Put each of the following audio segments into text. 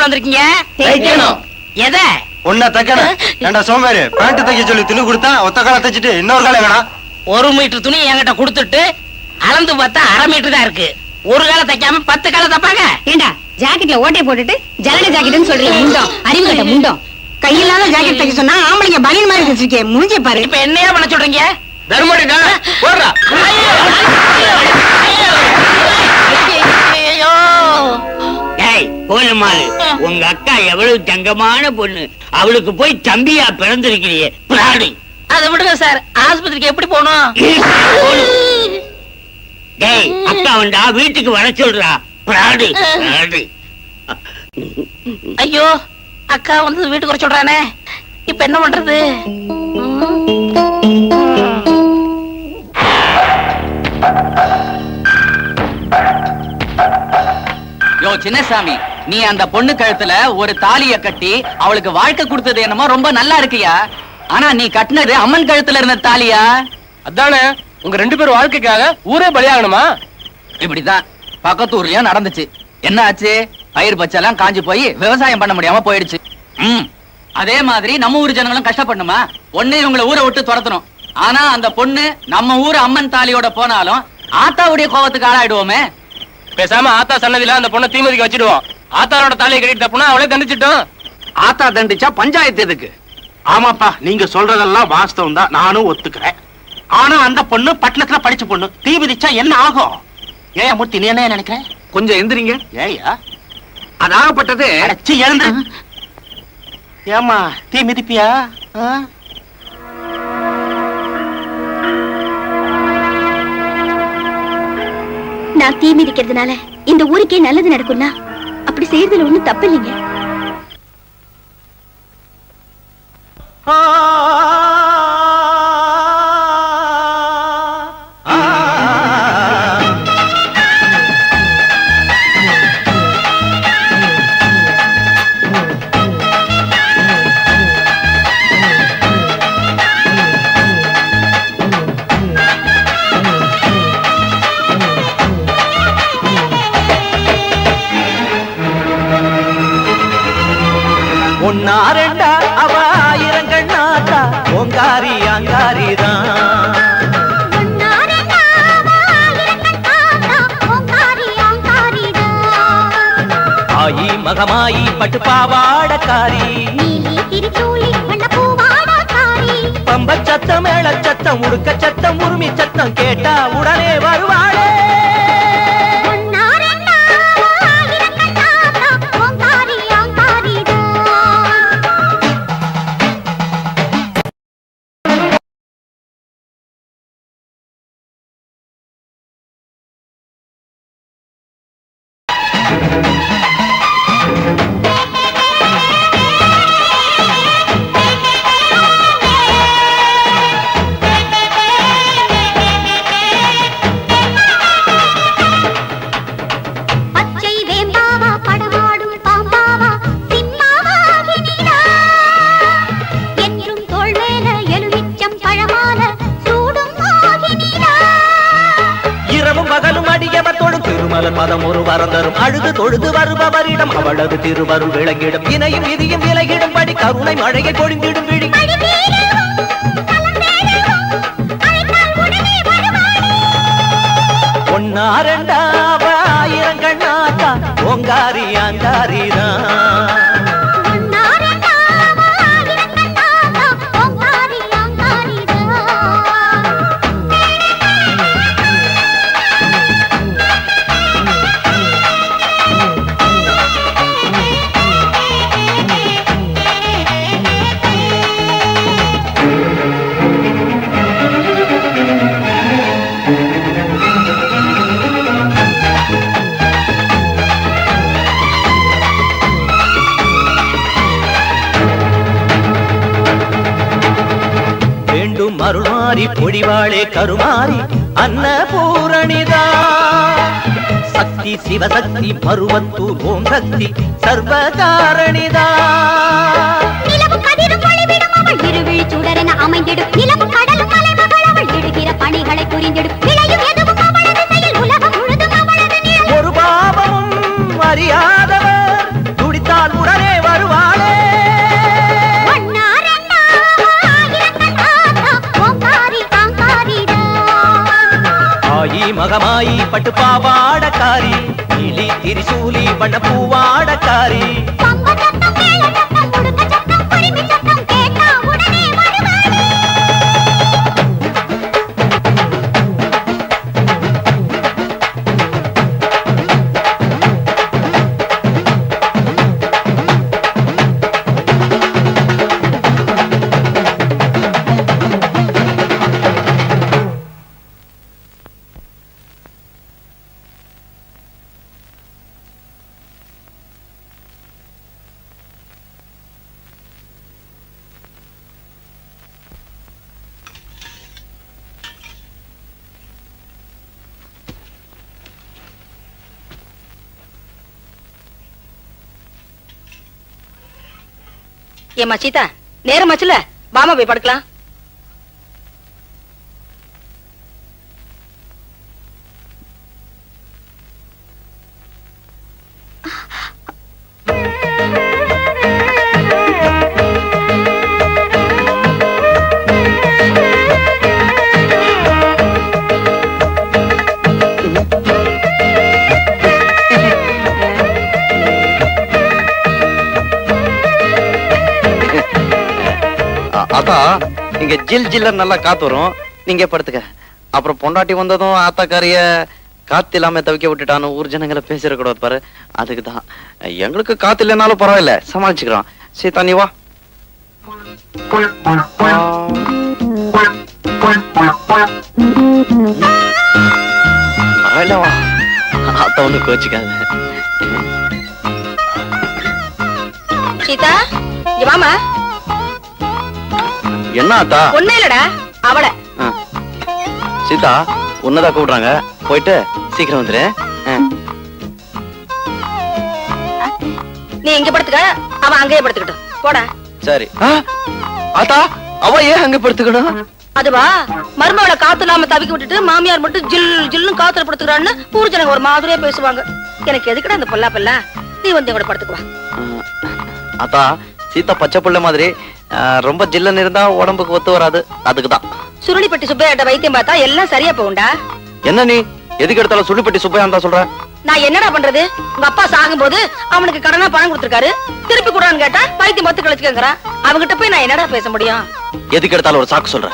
சாப்பிட வந்திருக்கீங்க? தைக்கணும். எதை? உன்னை தைக்கணும். ஏண்டா சோம்பேறி? பேண்ட் தைக்க சொல்லி துணி கொடுத்தா ஒத்த காலை தைச்சிட்டு இன்னொரு காலை வேணா ஒரு மீட்டர் துணி என்கிட்ட கொடுத்துட்டு அளந்து பார்த்தா அரை மீட்டர் தான் இருக்கு. ஒரு காலை தைக்காம பத்து காலை தப்பாங்க. ஏண்டா ஜாக்கெட்ல ஓட்டை போட்டுட்டு ஜலட ஜாக்கெட்னு சொல்றீங்க முண்டம். அறிவு கட்ட முண்டம். கையில்லாத ஜாக்கெட் தைக்க சொன்னா ஆம்பளைங்க பனியன் மாதிரி வச்சிருக்கேன் மூஞ்சி பாரு. இப்ப என்னையா பண்ண சொல்றீங்க தர்மடிடா போடுறா கோலமாலு உங்க அக்கா எவ்வளவு தங்கமான பொண்ணு. அவளுக்கு போய் தம்பியா பிறந்திருக்கிறியே. பிராடி. அதை விடுங்க சார். ஆஸ்பத்திரிக்கு எப்படி போகணும்? டேய் அக்கா வந்தா வீட்டுக்கு வர சொல்றா. பிராடி பிராடி. ஐயோ அக்கா வந்து வீட்டுக்கு வர சொல்றானே. இப்ப என்ன பண்றது? யோ சின்னசாமி. நீ அந்த பொண்ணு கழுத்துல ஒரு தாலிய கட்டி அவளுக்கு வாழ்க்கை கொடுத்தது என்னமோ ரொம்ப நல்லா இருக்குயா? ஆனா நீ கட்டினது அம்மன் கழுத்துல இருந்த தாலியா? அதானே உங்க ரெண்டு பேரும் வாழ்க்கைக்காக ஊரே பலியாகணுமா? இப்படிதான் பக்கத்து ஊர்லயும் நடந்துச்சு. என்ன ஆச்சு? பயிர் பச்செல்லாம் காஞ்சு போய் விவசாயம் பண்ண முடியாம போயிடுச்சு. ம். அதே மாதிரி நம்ம ஊர் ஜனங்களும் கஷ்டப்படணுமா? ஒண்ணு இவங்களை ஊரை விட்டு துரத்தணும். ஆனா அந்த பொண்ணு நம்ம ஊர் அம்மன் தாலியோட போனாலும் ஆத்தாவுடைய கோவத்துக்கு ஆளாயிடுவோமே. பேசாம ஆத்தா சன்னதியில அந்த பொண்ணை தீமதிக்கு வச்சிடுவோம். ஆத்தாரோட தாலியை கட்டிட்டு தப்புனா அவளே தண்டிச்சிட்டோம். ஆத்தா தண்டிச்சா பஞ்சாயத்து எதுக்கு? ஆமாப்பா நீங்க சொல்றதெல்லாம் வாஸ்தவம் தான் நானும் ஒத்துக்கிறேன். ஆனா அந்த பொண்ணு பட்டணத்துல படிச்ச பொண்ணு. தீ விதிச்சா என்ன ஆகும்? ஏன் மூர்த்தி நீ என்ன நினைக்கிற கொஞ்சம் எந்திரிங்க. ஏயா? அதாகப்பட்டது அடைச்சி எழுந்து. ஏமா தீ மிதிப்பியா? ஆ? நான் தீ மிதிக்கிறதுனால இந்த ஊருக்கே நல்லது நடக்கும்னா செய்யறதுல ஒண்ணும் தப்பு இல்லைங்க மகமாயி பட்டு பாவாடக்காரி பம்ப சத்தம் மேள சத்தம் உடுக்க சத்தம் உரிமை சத்தம் கேட்டா உடனே வருவாளே. தொழுது வருபவரிடம் அவளது திருவரும் விளங்கிடும். இணையும் விதியும் விலகிடும் படி கருணை மழையை பொழிந்திடும் விழி. ஒன்னா ரெண்டா அவ ஆயிரங்கள் ஓங்காரி அங்காரி தான் வேண்டும் அருள்மாறி பொழிவாளே கருமாறி அன்னபூரணிதா. சக்தி சிவசக்தி பருவத்தூர் ஓம் சக்தி சர்வகாரணிதா அமைந்திடும் அமைந்திடும். கடல் மலை மகள் அவள் இடுகிற பணிகளை புரிந்திடும். விளையும் ఇరిశూలి బండ పూవాడకారి ஏமா சீதா நேரம் ஆச்சுல வாமா போய் படுக்கலாம். இங்க ஜில் ஜில்ல நல்லா காத்து வரும். நீங்க படுத்துக்க. அப்புறம் பொண்டாட்டி வந்ததும் ஆத்தாக்காரிய காத்து இல்லாம தவிக்க விட்டுட்டான்னு ஊர் ஜனங்களை பேசிடக்கூடாது பாரு. அதுக்கு தான். எங்களுக்கு காத்து இல்லைனாலும் பரவாயில்ல. சமாளிச்சுக்கிறோம். சீதா நீ வா. பரவாயில்ல அத்தை ஒண்ணு கோச்சிக்காத. சீதா வாமா என்ன ஆத்தா ஒண்ணே இல்லடா அவள. சீதா உன்னதான் கூப்பிடுறாங்க. போயிட்டு சீக்கிரம் வந்துரு. நீ இங்க படுத்துக்க அவன் அங்கேயே படுத்துக்கிட்டோம் போடா. சரி. ஆத்தா அவ ஏன் அங்க படுத்துக்கணும்? அதுவா? மருமகளை காத்து இல்லாம தவிக்க விட்டுட்டு மாமியார் மட்டும் ஜில் ஜில்னு காத்துல படுத்துக்கிறான்னு ஊர் ஜனங்க ஒரு மாதிரியா பேசுவாங்க. எனக்கு எதுக்குடா அந்த பொல்லா பல்லா நீ வந்து கூட படுத்துக்குவா ஆத்தா சீதா பச்சை புள்ள மாதிரி ரொம்ப ஜில்லன்னு இருந்தா உடம்புக்கு ஒத்து வராது. அதுக்குதான். சுருளிப்பட்டி சுப்பையாட்ட வைத்தியம் பார்த்தா எல்லாம் சரியா போகும்டா. என்ன நீ? எதுக்கு எடுத்தாலும் சுள்ளிப்பட்டி சுப்பையா சொல்ற? நான் என்னடா பண்றது? உங்க அப்பா சாகும்போது அவனுக்கு கடனா பணம் கொடுத்திருக்காரு. திருப்பி கூடான்னு கேட்டா வைத்தியம் மொத்த கழிச்சுக்கங்கிறான் அவங்கிட்ட போய் நான் என்னடா பேச முடியும்? எதுக்கு எடுத்தாலும் ஒரு சாக்கு சொல்ற.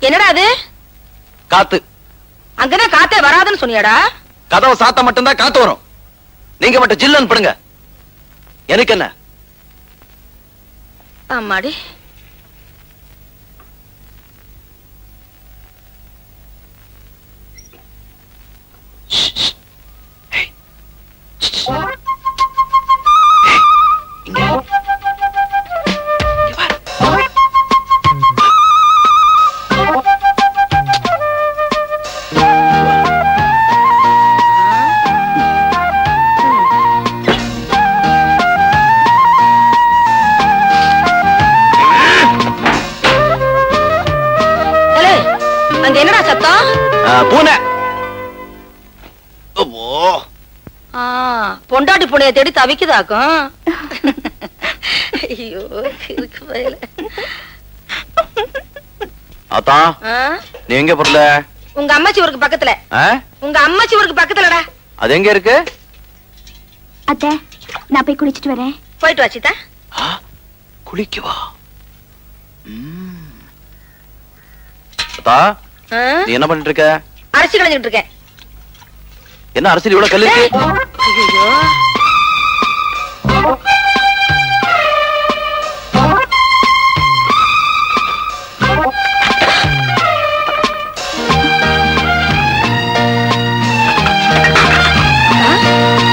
என்னடா அது? காத்து. அங்கதான் காத்தே வராதுன்னு சொன்னியாடா. கதவை சாத்த மட்டும்தான் காத்து வரும். நீங்க மட்டும் ஜில்லுன்னு படுங்க. எனக்கு என்ன? ஆமாடி. ஏலே, பூனை. ஓ ஆ, பொண்டாட்டி புனைய தேடி தவிக்குதாக்கும்? ஐயோ இருக்கு நீ எங்க பொருள உங்க அம்மாச்சி ஊருக்கு பக்கத்துல. உங்க அம்மாச்சி ஊருக்கு பக்கத்துலடா. அது எங்க இருக்கு? அத்தை நான் போய் குளிச்சிட்டு வரேன். போயிட்டு வா சீதா. ஆ, குளிக்கவா? ம். நீ என்ன பண்ணிட்டு இருக்க? அரிசி களைஞ்சிட்டு இருக்கேன். என்ன அரசியல் இவ்வளவு கல்லு இருக்கு? ஐயோ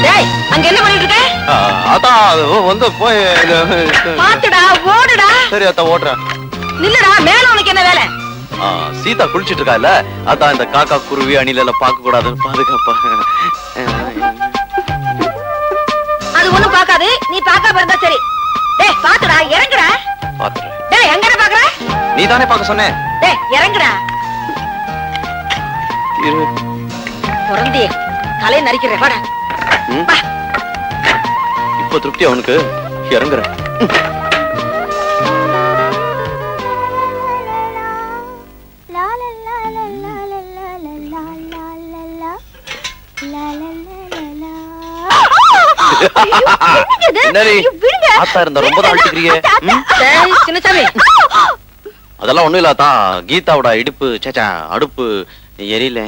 டேய் அங்க என்ன பண்ணிட்டு இருக்க? ஆ, ஆத்தா அது வந்து போய் பாத்துடா ஓடுடா. சரி அத்தா ஓட்டுறேன் நில்லுடா மேல உனக்கு என்ன வேலை? சீதா குளிச்சிட்டு இருக்கா இல்ல அதான் இந்த காக்கா குருவி அணில எல்லாம் பார்க்க கூடாதுன்னு பாதுகாப்பா அது ஒண்ணும் பாக்காது நீ பாக்காம இருந்தா சரி. டேய் பாத்துடா இறங்குடா. பாத்துறேன் டேய் எங்கடா பாக்குற நீ தானே பார்க்க சொன்னேன் டேய் இறங்குடா. இரு. பிறந்தியே தலையை நரிக்கிறேன் வாடா. இப்ப திருப்தி அவனுக்கு. இறங்குறேன். ஆத்தா இருந்தா ரொம்ப சின்னசாமி அதெல்லாம் ஒண்ணும் இல்ல ஆத்தா. கீதாவோட இடுப்பு சேச்சா அடுப்பு. எரியல.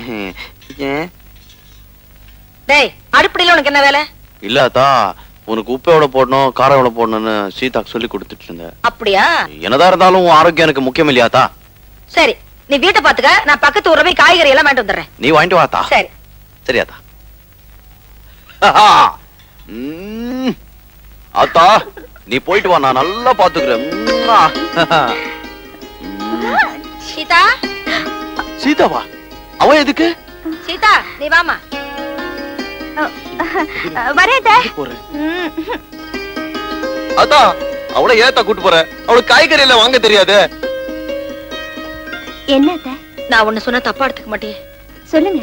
டேய் அடுப்படியில உனக்கு என்ன வேலை? இல்ல ஆத்தா. உனக்கு உப்பு எவ்வளவு போடணும் காரம் எவ்வளவு போடணும்னு சீதாக்கு சொல்லி கொடுத்துட்டு இருந்தேன். அப்படியா? என்னதான் இருந்தாலும் ஆரோக்கியம் எனக்கு முக்கியம் இல்லையாத்தா சரி நீ வீட்டை பாத்துக்க நான் பக்கத்து ஊர்ல போய் காய்கறி எல்லாம் வாங்கிட்டு வந்துடுறேன். நீ வாங்கிட்டு வாத்தா சரி. சரியாத்தா. அத்தா நீ போயிட்டு வா நான் நல்லா பாத்துக்கிறேன். சீதா. சீதாவா? அவ எதுக்கு? சீதா நீ வாமா அத்தா? அவளை ஏத்தா கூட்டு போற? அவளுக்கு காய்கறி எல்லாம் வாங்க தெரியாது. என்ன நான் ஒண்ணு சொன்னா தப்பா எடுத்துக்க மாட்டியே. சொல்லுங்க.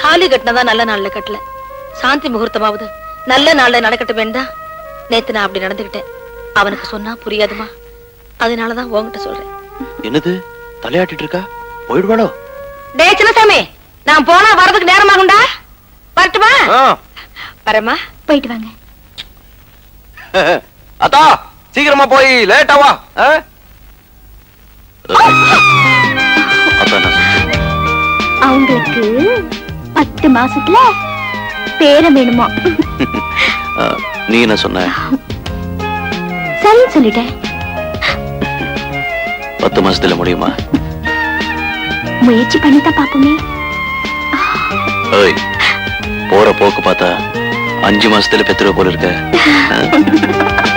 தாலி கட்டினதா நல்ல நாள்ல கட்டல. சாந்தி முகூர்த்தமாவது நல்ல நாள்ல நடக்கட்டும் வேண்டாம் நேத்து நான் அப்படி நடந்துகிட்டேன். அவனுக்கு சொன்னா புரியாதுமா. அதனாலதான் உன்கிட்ட சொல்றேன். என்னது? தலையாட்டிட்டு இருக்கா போயிடுவாளோ? டேய் சின்னசாமி நான் போனா வரதுக்கு நேரமாகும்டா. வரட்டுமா ஆ. வரேம்மா. போயிட்டு வாங்க. அத்தா சீக்கிரமா போய் லேட்டா வா? அவங்களுக்கு பத்து மாசத்துல பேரம் வேணுமா? நீ என்ன சொன்ன? சரின்னு சொல்லிட்டேன். பத்து மாசத்துல முடியுமா? முயற்சி பண்ணித்தான் பாப்போமே. போற போக்கு பார்த்தா அஞ்சு மாசத்துல பெத்துருவ போல இருக்க?